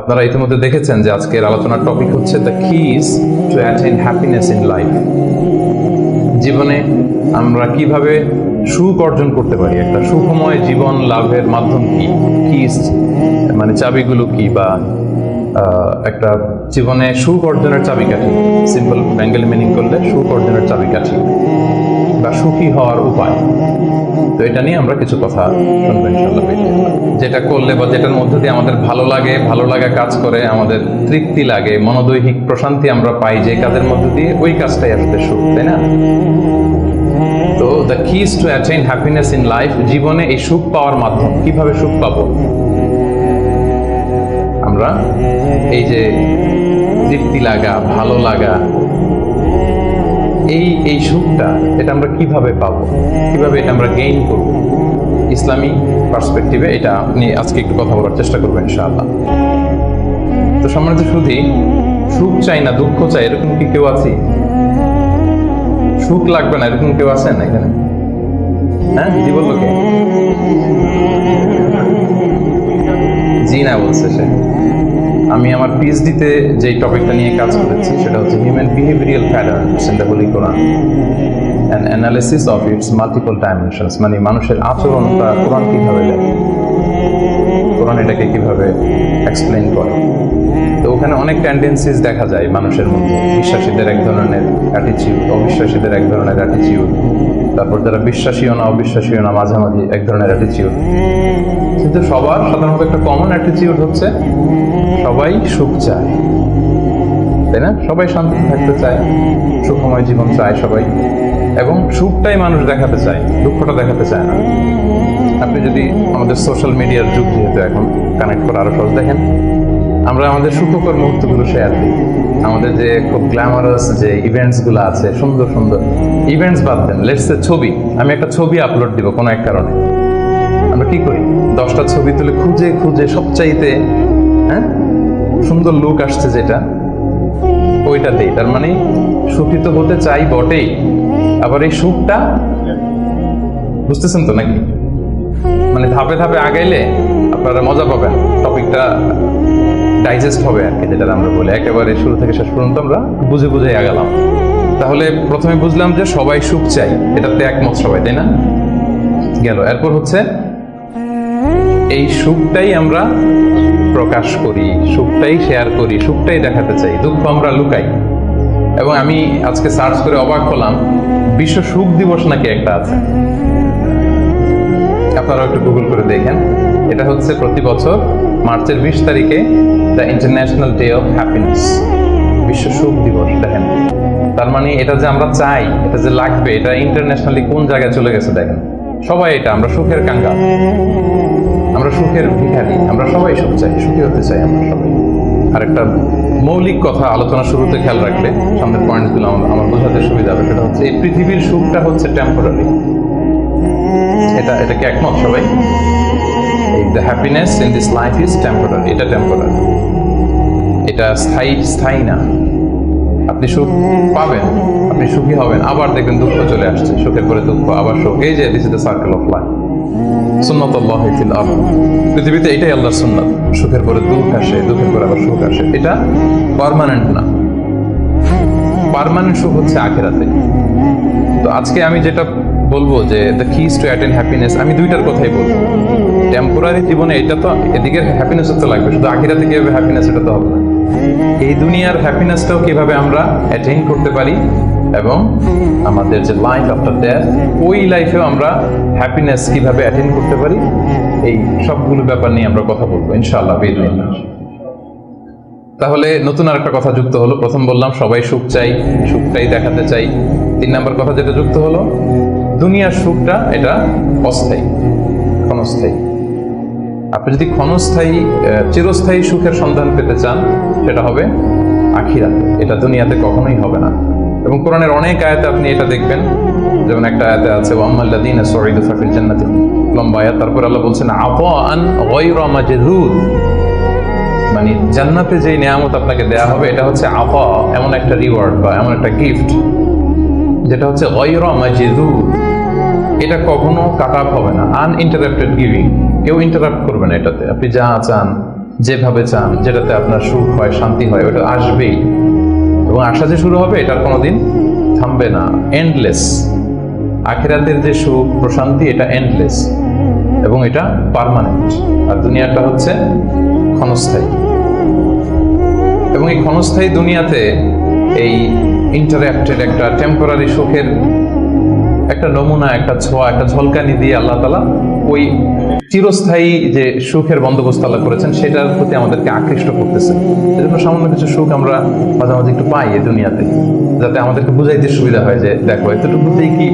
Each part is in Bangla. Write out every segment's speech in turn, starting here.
আপনারা ইতিমধ্যে দেখেছেন যে আজকের আলোচনার টপিক হচ্ছে the keys to attain happiness in life জীবনে আমরা কীভাবে সুখ অর্জন করতে পারি? একটা সুখময় জীবন লাভের মাধ্যম কি? কিস মানে চাবিগুলো কি বা একটা জীবনে সুখ অর্জনের চাবিকাঠি? সিম্পল বেঙ্গলি মিনিং করলে সুখ অর্জনের চাবিকাঠি। বা সুখী হওয়ার উপায়। তো এটা নিয়ে আমরা কিছু কথা যেটা করলে বা যেটার মধ্যে দিয়ে আমাদের ভালো লাগে, ভালো লাগা কাজ করে, আমাদের তৃপ্তি লাগে, মনোদৈহিক প্রশান্তি আমরা পাই যে কাজের মধ্যে দিয়ে ওই কাজটাই আসলে সুখ, তাই না? তো the keys to attain happiness in life জীবনে এই সুখ পাওয়ার মাধ্যম। কীভাবে সুখ পাবো? আমরা এই যে তৃপ্তি লাগা, ভালো লাগা এই এই সুখটা এটা আমরা কীভাবে পাবো? কীভাবে এটা আমরা গেইন করব? ইসলামী পার্সপেক্টিভে এটা নিয়ে আজকে একটু কথা বলার চেষ্টা করব ইনশাআল্লাহ। তো সম্মানিত শুধু সুখ চাই না, দুঃখ চাই, এরকম কি কেউ আছে? সুখ লাগবে না, এরকম কেউ আছেন এখানে? হ্যাঁ জি বলল কে? জি না বলছে সে। আমি আমার পিএইচডিতে যে টপিকটা নিয়ে কাজ করেছি, সেটা হচ্ছে human behavioural patterns in the holy Quran and analysis of its multiple dimensions মানে মানুষের আচরণটা কোরআন কীভাবে দেখে কোরআন এটাকে কীভাবে এক্সপ্লেন করে? তো ওখানে অনেক টেন্ডেন্সিস দেখা যায় মানুষের মধ্যে। বিশ্বাসীদের এক ধরনের অ্যাটিচিউড অবিশ্বাসীদের এক ধরনের অ্যাটিচিউড তারপর যারা বিশ্বাসীও না, অবিশ্বাসীও না, মাঝামাঝি, এক ধরনের অ্যাটিচিউড কিন্তু সবার সাধারণত একটা কমন অ্যাটিচিউড হচ্ছে, সবাই সুখ চায়। তাই না? সবাই শান্তিতে থাকতে চায়, সুখময় জীবন চায় সবাই। এবং সুখটাই মানুষ দেখাতে চায়, দুঃখটা দেখাতে চায় না। আপনি যদি আমাদের সোশ্যাল মিডিয়ার যুগ যেহেতু এখন কানেক্ট করা আরও সহজ। দেখেন, আমরা আমাদের সুখকর মুহূর্তগুলো শেয়ার দিই আমাদের যে খুব গ্ল্যামারাস যে ইভেন্টসগুলো আছে, সুন্দর সুন্দর ইভেন্টস বাদ দেন লেটস ছবি, আমি একটা ছবি আপলোড দিব কোনো এক কারণে। আমরা কি করি? দশটা ছবি তুলে খুঁজে খুঁজে সবচাইতে হ্যাঁ? সুন্দর লুক আসছে যেটা ওইটা দেই তার মানে সুখী তো হতে চাই বটেই, আবার এই সুখটা, বুঝতেছেন তো নাকি? মানে ধাপে ধাপে আগাইলে আপনারা মজা পাবেন টপিকটা ডাইজেস্ট হবে আর কি যেটা আমরা বলি। একেবারে শুরু থেকে শেষ পর্যন্ত আমরা বুঝে বুঝে আগালাম। তাহলে প্রথমে বুঝলাম যে সবাই সুখ চাই, এটাতে একমত সবাই, তাই না? গেল। এরপর হচ্ছে, এই সুখটাই আমরা প্রকাশ করি, সুখটাই শেয়ার করি, সুখটাই দেখাতে চাই, দুঃখ আমরা লুকাই। এবং আমি আজকে সার্চ করে অবাক হলাম, বিশ্ব সুখ দিবস নাকি একটা আছে? আপনারা একটু গুগল করে দেখেন। এটা হচ্ছে প্রতি বছর মার্চের বিশ তারিখে the international day of happiness, বিশ্ব সুখ দিবস, দেখেন। তার মানে এটা যে আমরা চাই, এটা যে লাগবে, এটা ইন্টারন্যাশনালি কোন জায়গায় চলে গেছে, দেখেন। সবাই এটা, আমরা সুখের কাঙ্গাল আমরা সুখের ভিখারি, আমরা সবাই সুখ চাই, সুখী হতে চাই আমরা সবাই। আর একটা মৌলিক কথা আলোচনা শুরুতে খেয়াল রাখলে, সামনের পয়েন্টগুলো আমার আমার বোঝাতে সুবিধা হবে, সেটা হচ্ছে এই পৃথিবীর সুখটা হচ্ছে টেম্পোরারি এটা এটা কি একমত সবাই? The happiness in this life is temporary এটা টেম্পোরারি এটা স্থায়ী স্থায়ী না। আপনি সুখ পাবেন, আপনি সুখী হবেন, আবার দেখবেন দুঃখ চলে আসছে। সুখের পরে দুঃখ, আবার সুখ। এই যে this is the circle of life সুন্নতুল্লাহ ফিল আরদ। পৃথিবীতে এটাই আল্লাহর সুন্নাত। সুখের পরে দুঃখ আসে, দুঃখের পরে আবার সুখ আসে। এটা পার্মানেন্ট না। পার্মানেন্ট সুখ হচ্ছে আখেরাতে। তো আজকে আমি যেটা বলব যে the keys to attain happiness আমি দুইটার কথাই বলব। টেম্পোরারি জীবনে এটা তো এদিকে হ্যাপিনেস তো লাগবে শুধু আখিরাতে কীভাবে হ্যাপিনেস এটা তো হবে? না এই দুনিয়ার হ্যাপিনেসটাও কীভাবে আমরা অ্যাটেইন করতে পারি এবং আমাদের যে লাইফ আফটার ডেথ ওই লাইফেও আমরা হ্যাপিনেস কীভাবে অ্যাটেইন করতে পারি এই সবগুলো ব্যাপার নিয়ে আমরা কথা বলব ইনশাআল্লাহ বিদিনিল্লাহ তাহলে নতুন আরেকটা কথা যুক্ত হলো প্রথম বললাম সবাই সুখ চাই সুখটাই দেখাতে চাই। তিন নম্বর কথা যেটা যুক্ত হলো দুনিয়ার সুখটা এটা অস্থায়ী ক্ষণস্থায়ী। আপনি যদি ক্ষণস্থায়ী চিরস্থায়ী সুখের সন্ধান পেতে চান, সেটা হবে আখিরাতে। এটা দুনিয়াতে কখনোই হবে না। এবং কোরআনের অনেক আয়াতে আপনি এটা দেখবেন। যেমন একটা আয়াতে আছে ওয়াম্মাল্লাযীনা সুঈদু ফাফিল জান্নাতি। লম্বা আয়াত। তারপর আল্লাহ বলছেন, আতাআন গায়রা মাজদুদ। মানে জান্নাতে যে নিয়ামত আপনাকে দেয়া হবে, এটা হচ্ছে আফা এমন একটা রিওয়ার্ড বা এমন একটা গিফট যেটা হচ্ছে গয়রা মাজদুদ। এটা কখনো কাট আপ হবে না। আনইন্টারাপ্টেড গিভিং কেউ ইন্টারাপ্ট করবে না এটাতে। আপনি যা চান, যেভাবে চান, যেটাতে আপনার সুখ হয়, শান্তি হয়, ওটা আসবেই। এবং আসা যে শুরু হবে, এটার কোনোদিন থামবে না। এন্ডলেস আখিরাতের যে সুখ, প্রশান্তি, এটা এন্ডলেস এবং এটা পার্মানেন্ট আর দুনিয়াটা হচ্ছে ক্ষণস্থায়ী। এবং এই ক্ষণস্থায়ী দুনিয়াতে এই ইন্টারাক্টেড একটা টেম্পোরারি সুখের একটা নমুনা, একটা ছোঁয়া, একটা ঝলকানি দিয়ে আল্লাহ তালা ওই চিরস্থায়ী যে সুখের বন্দোবস্ত আল্লাহ করেছেন, সেটার প্রতি আমাদেরকে আকৃষ্ট করতেছে। এজন্য সামান্য কিছু সুখ আমরা মাঝে মাঝে একটু পাই এই দুনিয়াতে, যাতে আমাদেরকে বুঝাইতে সুবিধা হয় যে, দেখো এতটুকুতেই কি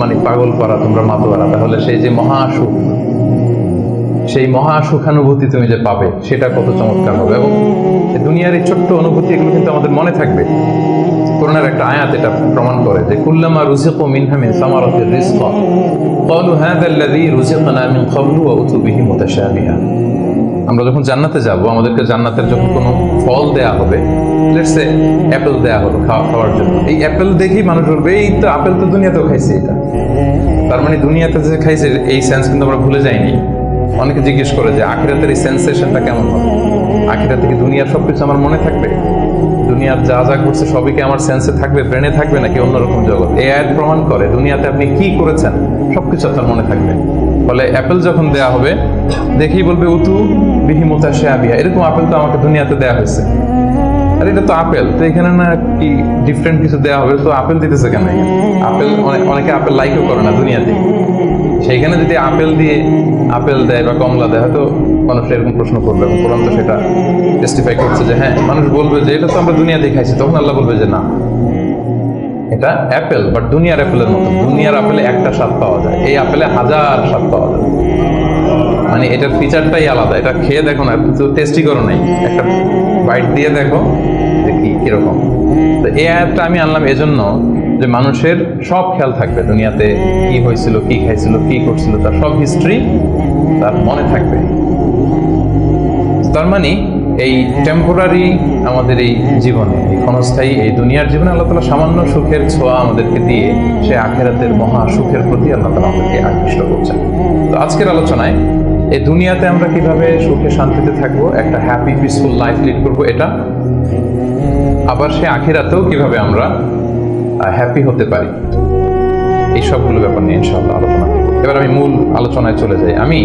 মানে পাগল করা, তোমরা মাতোয়ারা তাহলে সেই যে মহা সুখ, সেই মহা সুখানুভূতি তুমি যে পাবে, সেটা কত চমৎকার হবে। এবং দুনিয়ার এই ছোট্ট অনুভূতি, এগুলো কিন্তু আমাদের মনে থাকবে। করোনার একটা আয়াত এটা প্রমাণ করে যে, কুল্লামা রুজিকু মিনহা মিন সামারাতির রিজকা। ক্বালু হাযা আল্লাযী রুজিকনা মিন ক্বাবলু ওয়া উতু বিহি মুতাশাবিহা। আমরা যখন জান্নাতে যাব, আমাদেরকে জান্নাতের যখন কোনো ফল দেয়া হবে লেটস সে অ্যাপেল দেয়া খাওয়া, খাওয়ার জন্য, এই অ্যাপেল দেখি মানুষ বলবে, এই তো আপেল তো দুনিয়াতেও খাইছে এটা। তার মানে দুনিয়াতে যে খাইছে, এই সেন্স কিন্তু আমরা ভুলে যাইনি। অনেকে জিজ্ঞেস করে যে, আখিরাতের এই সেন্সেশনটা কেমন হবে? আখিরাতে কি দুনিয়ার সবকিছু আমার মনে থাকবে? দুনিয়ার যা যা ঘটছে সবই কি আমার সেন্সে থাকবে ব্রেনে থাকবে নাকি অন্যরকম জগৎ? এই আয়াত প্রমাণ করে দুনিয়াতে আপনি কি করেছেন, সবকিছু আপনার মনে থাকবে। ফলে অ্যাপেল যখন দেয়া হবে, দেখেই বলবে, উতু বিহি মোতাশে আবিয়া এরকম আপেল তো আমাকে দুনিয়াতে দেয়া হয়েছে। আর এটা তো আপেল তো এখানে না কি ডিফারেন্ট কিছু দেওয়া হবে? তো আপেল দিতেছে কেন আপেল অনেকে আপেল লাইকও করে না দুনিয়াতে। সেইখানে যদি আপেল দিয়ে আপেল দেয় বা কমলা দেয়, হয়তো মানুষ এরকম প্রশ্ন করবে এবং কোরআন তো সেটা টেস্টিফাই করছে যে হ্যাঁ মানুষ বলবে যে এটা তো আমরা দুনিয়াতে খাইছি, তখন আল্লাহ বলবে যে না। এটা অ্যাপেল বাট দুনিয়ার অ্যাপেলের মতো। দুনিয়ার আপেলে একটা স্বাদ পাওয়া যায়, এই আপেলে হাজার স্বাদ পাওয়া যায়। মানে এটার ফিচারটাই আলাদা, এটা খেয়ে দেখো না তো টেস্টি করো নাই। একটা বাইট দিয়ে দেখো যে কি, কীরকম। তো এই অ্যাপটা আমি আনলাম এজন্য যে মানুষের সব খেয়াল থাকবে দুনিয়াতে কি হয়েছিল, কি খাইছিল, কি করছিল, তার সব হিস্ট্রি তার মনে থাকবে। তার মানে এই টেম্পোরারি আমাদের এই জীবনে, এই ক্ষণস্থায়ী এই দুনিয়ার জীবনে আল্লাহ তালা সামান্য সুখের ছোঁয়া আমাদেরকে দিয়ে সে আখেরাতের মহা সুখের প্রতি আল্লাহ তালা আমাদেরকে আকৃষ্ট করছেন। তো আজকের আলোচনায় এই দুনিয়াতে আমরা কীভাবে সুখে শান্তিতে থাকব, একটা হ্যাপি পিসফুল লাইফ লিড করব এটা, আবার সে আখেরাতেও কীভাবে আমরা হ্যাপি হতে পারি, এই সবগুলো ব্যাপার নিয়ে ইনশাআল্লাহ আলোচনা এবার আমি মূল আলোচনায় চলে যাই। আমি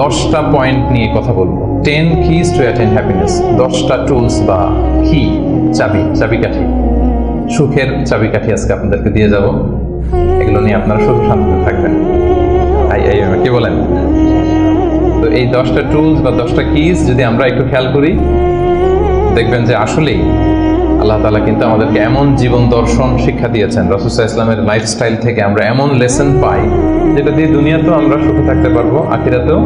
দশটা পয়েন্ট নিয়ে কথা বলব। Ten keys to attend happiness দশটা টুলস বা কি চাবি চাবিকাঠি। সুখের চাবিকাঠি আজকে আপনাদেরকে দিয়ে যাব। এগুলো নিয়ে আপনারা সুখ শান্তিতে থাকবেন। আই আই, কি বলেন? তো এই দশটা টুলস বা দশটা কিজ যদি আমরা একটু খেয়াল করি দেখবেন যে আসলেই আল্লাহ তালা কিন্তু আমাদেরকে এমন জীবন দর্শন শিক্ষা দিয়েছেন। রসুসা ইসলামের লাইফস্টাইল থেকে আমরা এমন লেসন পাই যেটা দিয়ে দুনিয়াতেও আমরা সুখে থাকতে পারব আখিরাতেও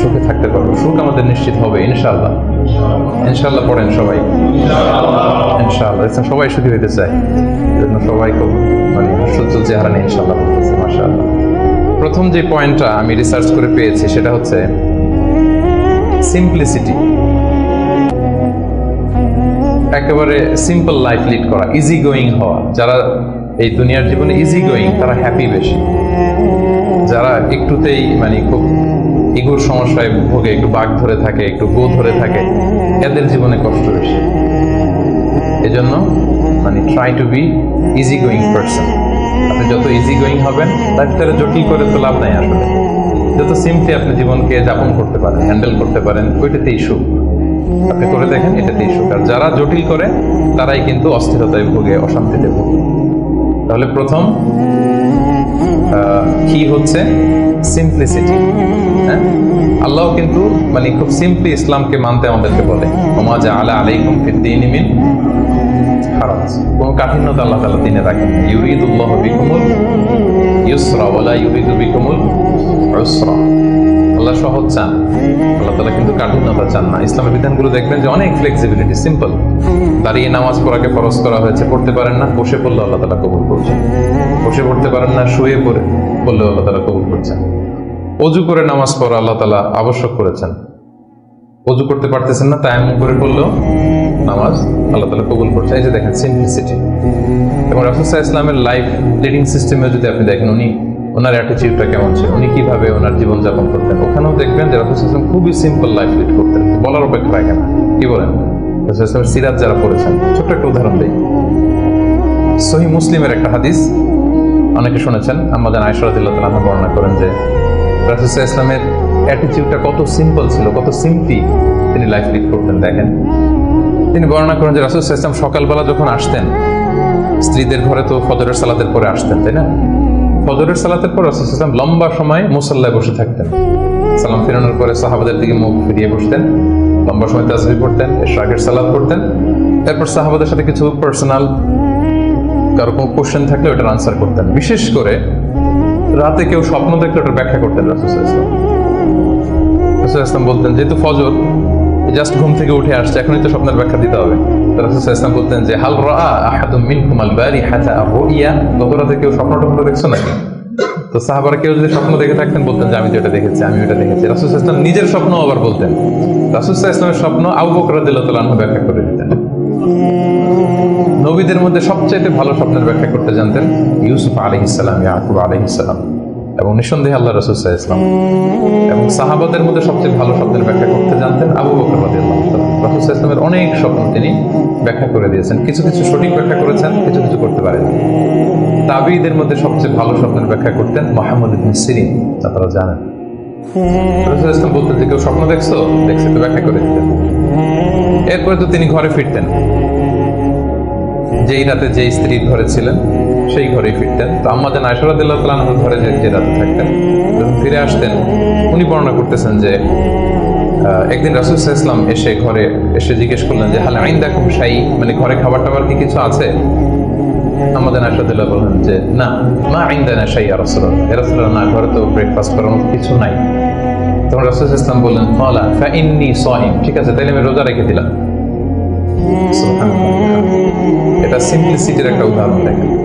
সুখে থাকতে পারব। সুখ আমাদের নিশ্চিত হবে ইনশাল্লাহ ইনশাল্লাহ পড়েন সবাই। ইনশাল্লাহ সবাই সুখী হইতে চায়। জন্য সবাই খুব মানে হাস্যোজ্জ্বল চেহারা নিয়ে ইনশাল্লাহ বলতেছে, মাশাআল্লাহ। প্রথম যে পয়েন্টটা আমি রিসার্চ করে পেয়েছি, সেটা হচ্ছে সিম্পলিসিটি একেবারে সিম্পল লাইফ লিড করা ইজি গোয়িং হওয়া। যারা এই দুনিয়ার জীবনে ইজি গোয়িং তারা হ্যাপি বেশি। যারা একটুতেই মানে খুব ইগোর সমস্যায় ভোগে, একটু বাঘ ধরে থাকে, একটু গো ধরে থাকে, এদের জীবনে কষ্ট বেশি। এজন্য মানে try to be easy going person আপনি যত ইজি গোয়িং হবেন লাইফটারে জটিল করে তো লাভ নাই আসলে। যত সিম্পলি আপনি জীবনকে যাপন করতে পারেন হ্যান্ডেল করতে পারেন, ওইটাতেই সুখ। আপনি করে দেখেন, এটাতেই সুখ। আর যারা জটিল করে, তারাই কিন্তু অস্থিরতায় ভোগে, অশান্তিতে ভোগে। তাহলে প্রথম কি হচ্ছে? সিম্পলিসিটি হ্যাঁ? আল্লাহ কিন্তু মানে খুব সিম্পলি ইসলামকে মানতে আমাদেরকে বলে। আলা আলাইকুম ফিদ্দিন মিন কোনো কাঠিন্যতা আল্লাহ দিনে বিকুমুল ইউসরা ইউরিদু বিকুমুল উসরা। আল্লাহ সহজ চান। আল্লাহ কিন্তু কাঠিন্যতা চান না। ইসলামের বিধানগুলো দেখবেন যে অনেক ফ্লেক্সিবিলিটি সিম্পল দাঁড়িয়ে নামাজ পড়াকে ফরজ করা হয়েছে, পড়তে পারেন না, বসে পড়লে আল্লাহ তালা কবুল করছেন বসে পড়তে পারেন না, শুয়ে পড়ে। পড়লেও আল্লাহ তালা কবুল করছেন অজু করে নামাজ পড়া আল্লাহ তালা আবশ্যক করেছেন। অজু করতে পারতেছেন না তাই করে পড়লেও নামাজ আল্লাহ তালা কবুল করছে। এই যে দেখেন সিম্পলিসিটি এবং রাসুসা ইসলামের লাইফ লিডিং সিস্টেমে যদি আপনি দেখেন, উনি, ওনার অ্যাটিচিউডটা কেমন ছিল? উনি কীভাবে ওনার জীবনযাপন করতেন? ওখানেও দেখবেন যে রাসুল ইসলাম খুবই সিম্পল লাইফ লিড করতেন। বলার অপেক্ষা রাখে না। কি বলেন? রাসূল ইসলামের সিরাত যারা পড়েছেন, ছোট্ট একটা উদাহরণ দিই। সহি মুসলিমের একটা হাদিস। অনেকে শুনেছেন আমাদের আয়সরাদিল্লাহ বর্ণনা করেন যে রাসুসাহ ইসলামের অ্যাটিটিউডটা কত সিম্পল ছিল, কত সিম্পলি তিনি লাইফ লিড করতেন। দেখেন, তিনি বর্ণনা করেন যে রাসুসাহ ইসলাম সকালবেলা যখন আসতেন, স্ত্রীদের ঘরে তো ফজরের সালাতের পরে আসতেন, তাই না? ফজরের সালাতের পর রাসুল ইসলাম লম্বা সময় মুসাল্লায় বসে থাকতেন। সালাম ফিরানোর পরে সাহাবাদের দিকে মুখ ফিরিয়ে বসতেন, লম্বা সময় তাজবি পড়তেন এশরাকের সালাদ পড়তেন। এরপর সাহাবাদের সাথে কিছু পার্সোনাল কারও কোশ্চেন থাকলে ওটার আনসার করতেন। বিশেষ করে রাতে কেউ স্বপ্ন দেখলে ওটার ব্যাখ্যা করতেন রাসুল ইসলাম বলতেন, যেহেতু ফজর জাস্ট ঘুম থেকে উঠে আসছে, এখনই তো স্বপ্নের ব্যাখ্যা দিতে হবে। রাসুল ইসলাম বলতেন যে, হাল রা আহাদুম মিনকুম আল বারি হাতা রুইয়া? গত রাতে কেউ স্বপ্ন টপ্ন দেখছ নাকি? তো সাহাবারা কেউ যদি স্বপ্ন দেখে থাকতেন, বলতেন যে, আমি তো এটা দেখেছি, আমি এটা দেখেছি। রাসুল ইসলাম নিজের স্বপ্ন আবার বলতেন। রাসুল ইসলামের স্বপ্ন আবু বকর রাদিয়াল্লাহু আনহু ব্যাখ্যা করে দিতেন। নবীদের মধ্যে সবচাইতে ভালো স্বপ্নের ব্যাখ্যা করতে জানতেন ইউসুফ আলহ ইসলাম ইয়াকুব আলহ ইসলাম এবং নিঃসন্দেহে আল্লাহ রসুল্লাহ ইসলাম এবং সাহাবাদের মধ্যে সবচেয়ে ভালো স্বপ্নের ব্যাখ্যা করতে জানতেন আবু বকর রসুল্লাহ ইসলামের অনেক স্বপ্ন তিনি ব্যাখ্যা করে দিয়েছেন। কিছু কিছু সঠিক ব্যাখ্যা করেছেন, কিছু কিছু করতে পারেন তাবিদের মধ্যে সবচেয়ে ভালো স্বপ্নের ব্যাখ্যা করতেন মোহাম্মদ ইবিন সিরিন, আপনারা জানেন। রসুল ইসলাম বলতেন যে, কেউ স্বপ্ন দেখছ? দেখছে তো ব্যাখ্যা করে দিতেন এরপরে তো তিনি ঘরে ফিরতেন। যেই রাতে যেই স্ত্রীর ঘরে ছিলেন, সেই ঘরেই ফিরতেন। তো আম্মাজান আয়সরাদিল্লাহ তালাহুর ঘরে যে যে রাতে থাকতেন। যখন ফিরে আসতেন, উনি বর্ণনা করতেছেন যে একদিন রাসুল ইসলাম এসে ঘরে এসে জিজ্ঞেস করলেন যে, হালে আইন দেখো সাই মানে ঘরে খাবার টাবার কি কিছু আছে? আমাদের আশাদুল্লাহ বললেন যে, না, মা আইন দেয় না সাই আর রসুল্লাহ না, ঘরে তো ব্রেকফাস্ট করার মতো কিছু নাই। তখন রাসুল ইসলাম বললেন, ফলা ফা ঠিক আছে, তাইলে আমি রোজা রেখে দিলাম। এটা সিম্পলিসিটির একটা উদাহরণ দেখেন।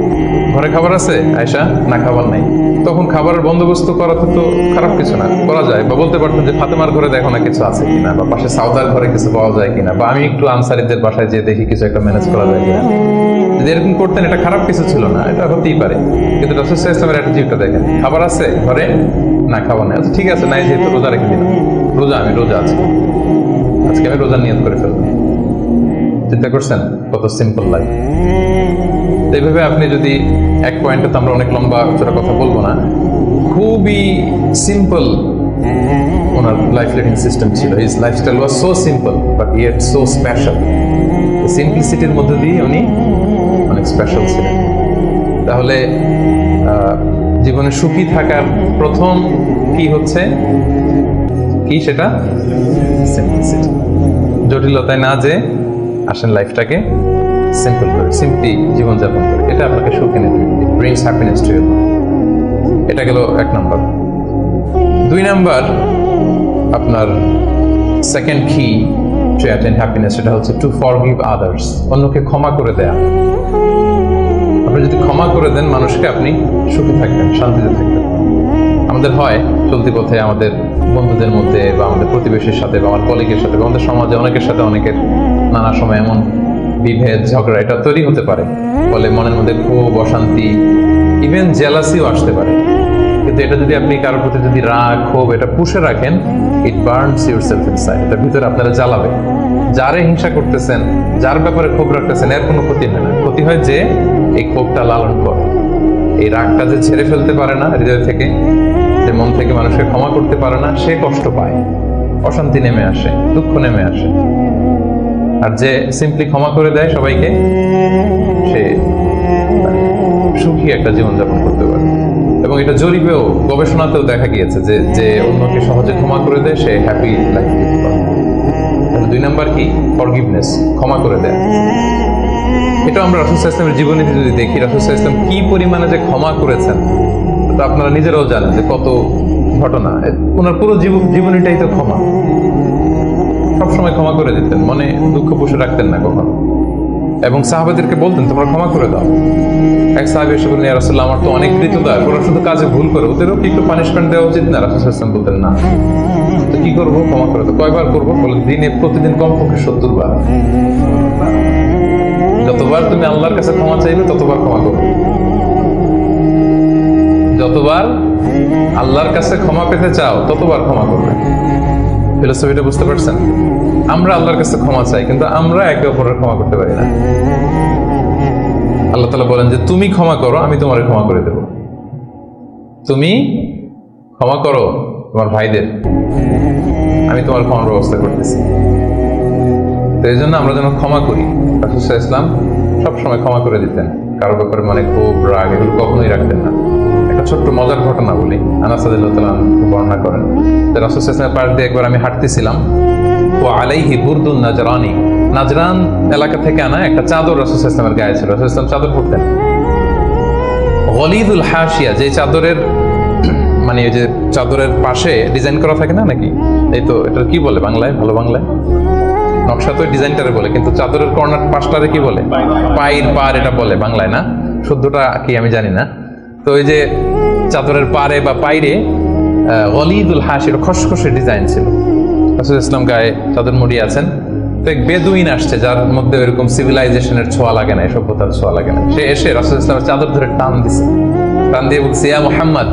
ঘরে খাবার আছে? আয়সা না খাবার নাই। তখন খাবারের বন্দোবস্ত করা তো খারাপ কিছু না। করা যায়। বা বলতে পারতেন যে ফাতেমার ঘরে দেখো না কিছু আছে কিনা বা পাশে সাউদার ঘরে কিছু পাওয়া যায় কিনা বা আমি একটু আনসারিদের বাসায় যেয়ে দেখি কিছু একটা ম্যানেজ করা যায় কিনা। যদি এরকম করতেন এটা খারাপ কিছু ছিল না। এটা হতেই পারে। কিন্তু রসুল ইসলামের অ্যাটিটিউডটা দেখেন। খাবার আছে ঘরে? না খাবার নেই। আচ্ছা, ঠিক আছে নাই যেহেতু রোজা রেখে দিলাম। রোজা আমি রোজা আছি। আজকে আমি রোজা নিয়ত করে ফেলব। চিন্তা করছেন? কত সিম্পল লাইফ এইভাবে আপনি যদি এক পয়েন্টে তো আমরা অনেক লম্বা চড়া কথা বলব না, খুবই সিম্পল ওনার লাইফ লিডিং সিস্টেম ছিল। His lifestyle was so simple but yet so special সিম্পলিসিটির মধ্যে দিয়ে উনি অনেক স্পেশাল ছিলেন। তাহলে জীবনে সুখী থাকার প্রথম কি হচ্ছে? কি সেটা? সিম্পলিসিটি জটিলতায় না যে আসেন লাইফটাকে সিম্পল করে সিম্পলি জীবনযাপন করে। এটা আপনাকে সুখ এনে ব্রিংস হ্যাপিনেস টু ইউর এটা গেল এক নম্বর। দুই নাম্বার, আপনার সেকেন্ড কি টু অ্যাটেন্ড হ্যাপিনেস সেটা হচ্ছে টু ফরগিভ আদার্স অন্যকে ক্ষমা করে দেয়া। আপনি যদি ক্ষমা করে দেন, মানুষকে আপনি সুখী থাকবেন, শান্তিতে থাকবেন। আমাদের হয় চলতি পথে আমাদের বন্ধুদের মধ্যে বা আমাদের প্রতিবেশীর সাথে বা আমার কলিগের সাথে বা আমাদের সমাজে অনেকের সাথে অনেকের নানা সময় এমন বিভেদ, ঝগড়া এটা তৈরি হতে পারে। ফলে মনের মধ্যে ক্ষোভ, অশান্তি ইভেন জেলাসিও আসতে পারে। কিন্তু এটা যদি আপনি কারোর প্রতি যদি রাগ, ক্ষোভ এটা পুষে রাখেন it burns yourself inside এটা ভিতরে আপনারা জ্বালাবে। যারে হিংসা করতেছেন, যার ব্যাপারে ক্ষোভ রাখতেছেন, এর কোনো ক্ষতি হয় না। ক্ষতি হয় যে এই ক্ষোভটা লালন করে। এই রাগটা যে ছেড়ে ফেলতে পারে না হৃদয় থেকে, যে মন থেকে মানুষকে ক্ষমা করতে পারে না, সে কষ্ট পায়। অশান্তি নেমে আসে, দুঃখ নেমে আসে। আর যে সিম্পলি ক্ষমা করে দেয় সবাইকে, সে মানে সুখী একটা জীবনযাপন করতে পারে। এবং এটা জরিপেও, গবেষণাতেও দেখা গিয়েছে যে যে অন্যকে সহজে ক্ষমা করে দেয়, সে হ্যাপি লাইফ লিড করে। দুই নাম্বার কি? ফরগিভনেস ক্ষমা করে দেয়। এটা আমরা ইসলামের জীবনীতে যদি দেখি ইসলাম কি পরিমাণে যে ক্ষমা করেছেন, তো আপনারা নিজেরাও জানেন যে কত ঘটনা। ওনার পুরো জীব- জীবনীটাই তো ক্ষমা। সবসময় ক্ষমা করে দিতেন, মনে দুঃখ পুষে রাখতেন না কখনো। এবং সাহাবাদেরকে বলতেন, তোমরা ক্ষমা করে দাও। এক সাহাবি এসে বললেন, "ইয়া রাসূলুল্লাহ, আমার তো অনেক কৃতদার ওরা শুধু কাজে ভুল করে, ওদেরও কি একটু পানিশমেন্ট দেওয়া উচিত? না, রাসুল ইসলাম বলতেন, না। তো কি করব? ক্ষমা করে দাও। কয়বার করব? বলে, দিনে, প্রতিদিন কমপক্ষে সত্তর বার। যতবার তুমি আল্লাহর কাছে ক্ষমা চাইবে, ততবার ক্ষমা করবে। যতবার আল্লাহর কাছে ক্ষমা পেতে চাও, ততবার ক্ষমা করবে। ফিলোসফিটা বুঝতে পারছেন? আমরা আল্লাহর কাছে ক্ষমা চাই, কিন্তু আমরা একে অপরের ক্ষমা করতে পারি না। আল্লাহ তালা বলেন যে, তুমি ক্ষমা করো, আমি তোমার ক্ষমা করে দেব। তুমি ক্ষমা করো তোমার ভাইদের। আমি তোমার ক্ষমার ব্যবস্থা করতেছি। তো এই জন্য আমরা যেন ক্ষমা করি। রাসুসাহ ইসলাম সবসময় ক্ষমা করে দিতেন। কারও ব্যাপারে মানে খুব রাগ, এগুলো কখনোই রাখতেন না। একটা ছোট্ট মজার ঘটনা বলি। আনাসাদুল্লাহ বর্ণনা করেন। ইসলামের পাশ দিয়ে একবার আমি হাঁটতেছিলাম ও আলাইহি বুরদুন নাজরানি। নাজরান এলাকা থেকে আনা একটা চাদর রাসুসাহ ইসলামের গায়ে ছিল। রাসুল ইসলাম চাদর পরতেন। গলিদুল হাসিয়া যে চাদরের মানে ওই যে চাদরের পাশে ডিজাইন করা থাকে না নাকি? এই তো এটা কি বলে বাংলায়? ভালো বাংলায়? নকশা তো ডিজাইনটারে বলে, কিন্তু চাদরের কর্নার পাশটারে কি বলে? পায়ের পার এটা বলে বাংলায় না? শুদ্ধটা কি আমি জানি না। তো ওই যে চাদরের পারে বা পাইরে অলিদুল হাসির খসখসে ডিজাইন ছিল। রাসুল ইসলাম গায়ে চাদর মুড়ি আছেন। তো এক বেদুইন আসছে যার মধ্যে এরকম সিভিলাইজেশনের ছোঁয়া লাগে না, সভ্যতার ছোঁয়া লাগে না। সে এসে রাসুল ইসলামের চাদর ধরে টান দিছে। টান দিয়ে বলছে, ইয়া মোহাম্মদ,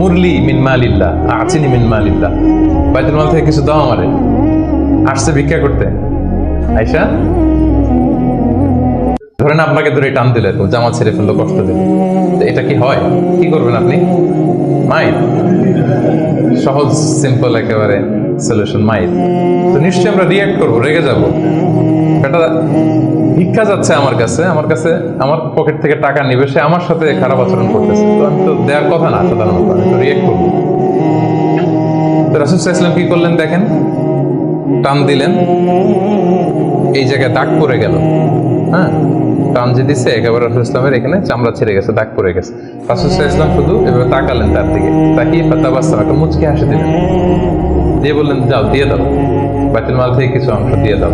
মুরলি মিন মালিল্লাহ, আচিনি মিন মালিল্লাহ। বাইতুল মাল থেকে কিছু দাও আমারে। আসছে ভিক্ষা করতে। আইসা ধরেন আপনাকে ধরে টান দিলে এরকম জামা ছেড়ে ফেলল, কষ্ট দিলে। এটা কি হয়? কি করবেন আপনি? মাইট সহজ সিম্পল একেবারে সলিউশন মাইট তো নিশ্চয়ই আমরা রিয়াক্ট করব, রেগে যাব। এটা ভিক্ষা যাচ্ছে আমার কাছে আমার কাছে আমার পকেট থেকে টাকা নিবে, সে আমার সাথে খারাপ আচরণ করতেছে। তো আমি তো দেওয়ার কথা না সাধারণত আমি তো রিয়াক্ট করব। তো রাসুল ইসলাম কি করলেন দেখেন? টান দিলেন, এই জায়গায় দাগ পড়ে গেল। হ্যাঁ? টান যে দিচ্ছে একেবারে রাসুল ইসলামের এখানে চামড়া ছেড়ে গেছে, দাগ পড়ে গেছে। রাসুল ইসলাম শুধু এভাবে তাকালেন তার দিকে। তাকিয়ে ফাতাবাস্তাম একটা মুচকে হাসি দিলেন। দিয়ে বললেন, যাও, দিয়ে দাও। বাতিল মাল থেকে কিছু অংশ দিয়ে দাও।